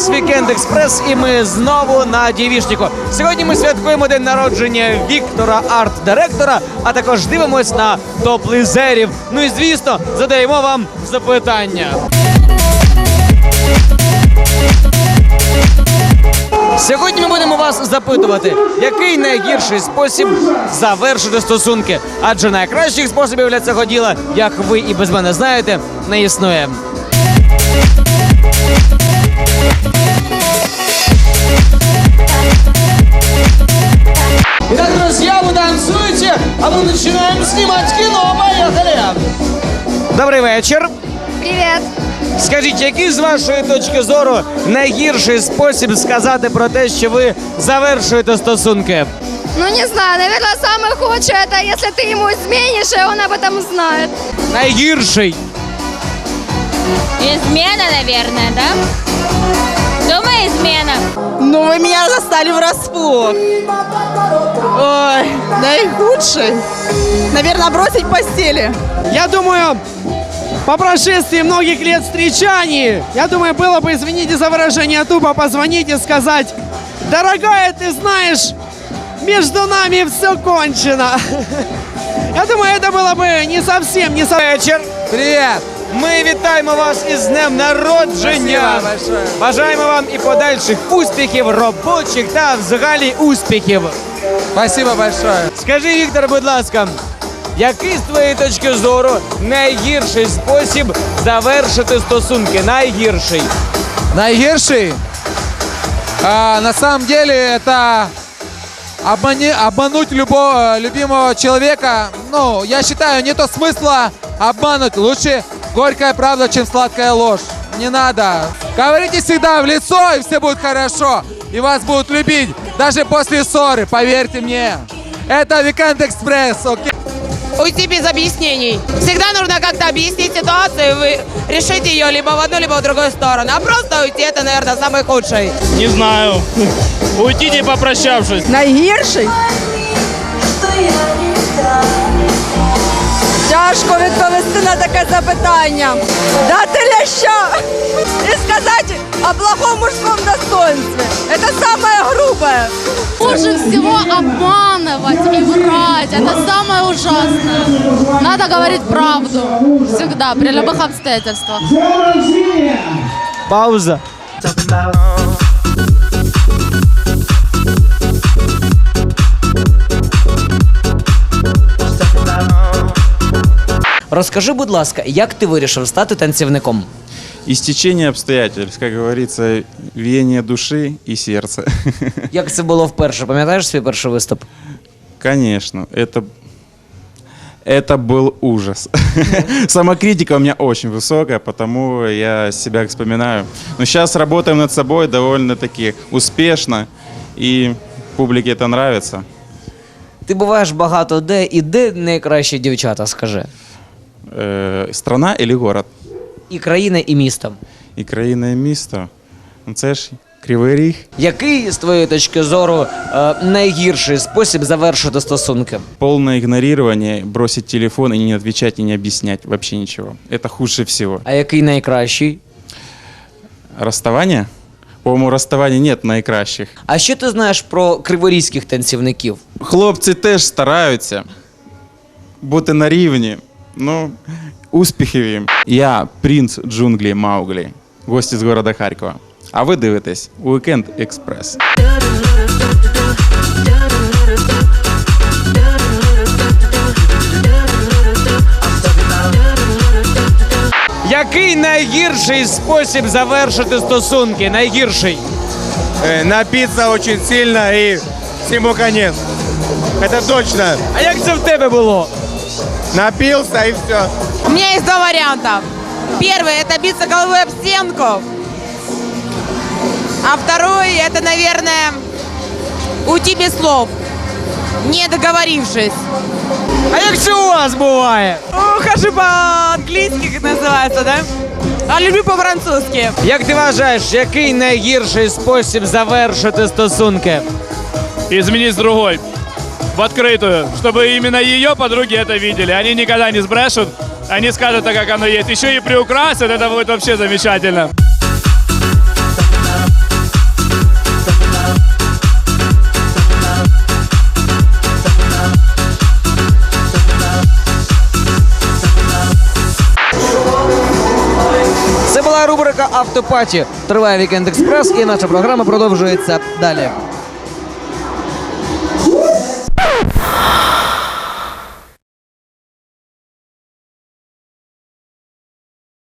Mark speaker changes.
Speaker 1: Весь вікенд експрес, і ми знову на дівішнику. Сьогодні ми святкуємо день народження Віктора, арт-директора, а також дивимось на топ-лизерів. Ну і звісно, задаємо вам запитання. Сьогодні ми будемо вас запитувати, який найгірший спосіб завершити стосунки. Адже найкращих способів для цього діла, як ви і без мене знаєте, не існує. Итак, друзья, вы танцуете, а мы начинаем снимать кино. Поехали! Добрий вечір.
Speaker 2: Привет.
Speaker 1: Скажіть, який з вашої точки зору найгірший спосіб сказати про те, що ви завершуєте стосунки?
Speaker 2: Ну, не знаю, наверное, самый худший это, если ты ему изменишь, и он об этом знает.
Speaker 1: Найгірший.
Speaker 3: Измена, наверное, да? Думаю, измена.
Speaker 4: Ну, вы меня застали врасплох. Ой, наихудший. Наверное, бросить постели.
Speaker 5: Я думаю, по прошествии многих лет встречаний, я думаю, было бы, извините за выражение, тупо позвонить и сказать, дорогая, ты знаешь, между нами все кончено. Я думаю, это было бы не совсем, не совсем.
Speaker 1: Привіт! Ми вітаємо вас із днем народження. Бажаємо вам і подальших успіхів, робочих та взагалі успіхів.
Speaker 6: Спасибо большое.
Speaker 1: Скажи, Віктор, будь ласка, який з твоєї точки зору найгірший спосіб завершити стосунки? Найгірший.
Speaker 6: Наигирший? А, на самом деле это обмани- обмануть любого любимого человека. Ну, я считаю, нету смысла обмануть. Лучше горькая правда, чем сладкая ложь. Не надо. Говорите всегда в лицо, и все будет хорошо. И вас будут любить даже после ссоры, поверьте мне. Это Weekend Express, окей?
Speaker 7: уйти без объяснений. Всегда нужно как-то объяснить ситуацию, вы решите ее либо в одну, либо в другую сторону. А просто уйти, это, наверное, самый худший.
Speaker 8: Не знаю. Уйти не попрощавшись.
Speaker 4: Найгірший? Тяжко відповісти на таке запитання. Дати ляща і сказати о плохом мужском достоинстве. Это самое грубое.
Speaker 9: Хуже всего обманывать и врать. Это самое ужасное. Надо говорить правду. Всегда, при любых обстоятельствах.
Speaker 1: Пауза. Розкажи, будь ласка, як ти вирішив стати танцівником?
Speaker 10: Истечение обстоятельств, как говорится, веяние души и сердца.
Speaker 1: Як це було вперше? Пам'ятаєш свій перший виступ?
Speaker 10: Конечно, это, это был ужас. Самокритика у меня очень высокая, потому я себя вспоминаю. Но сейчас работаем над собой довольно-таки успешно, и публике это нравится.
Speaker 1: Ти буваєш багато де і де найкращі дівчата, скажи.
Speaker 10: Э, страна или город?
Speaker 1: І країна, і місто.
Speaker 10: І країна і місто. Ну, Це ж Кривий Ріг.
Speaker 1: Який з твоєї точки зору е, найгірший спосіб завершити стосунки?
Speaker 10: Полное игнорирование, бросить телефон и не отвечать и не объяснять вообще ничего. Это худше всего.
Speaker 1: А який найкращий?
Speaker 10: Расставание? По-моєму, розставання нет найкращих.
Speaker 1: А що ти знаєш про криворізьких танцівників?
Speaker 10: Хлопці теж стараються бути на рівні. Ну, успіхів їм. Я принц джунглі Мауглі, гості з города Харкова. А ви дивитесь Weekend Експрес.
Speaker 1: Який найгірший спосіб завершити стосунки? Найгірший.
Speaker 5: Напиться очень сильно и всему конец. Это точно.
Speaker 1: А як це в тебе було?
Speaker 5: Напился и все.
Speaker 7: У меня есть два варианта. Первый – это биться головой об стенку. А второй – это, наверное, уйти без слов, не договорившись.
Speaker 1: А як це у вас буває?
Speaker 7: Ухожу по-английски, как называется, да? А люблю по-французски.
Speaker 1: Як ти вважаєш, який найгірший спосіб завершити стосунки?
Speaker 8: Изменить с другой. в открытую, чтобы именно ее подруги это видели. Они никогда не сбрешут, они скажут так, как оно есть. Еще и приукрасят, это будет вообще замечательно.
Speaker 1: Це була рубрика Автопаті. Триває Вікенд Експрес, і наша програма продовжується далі.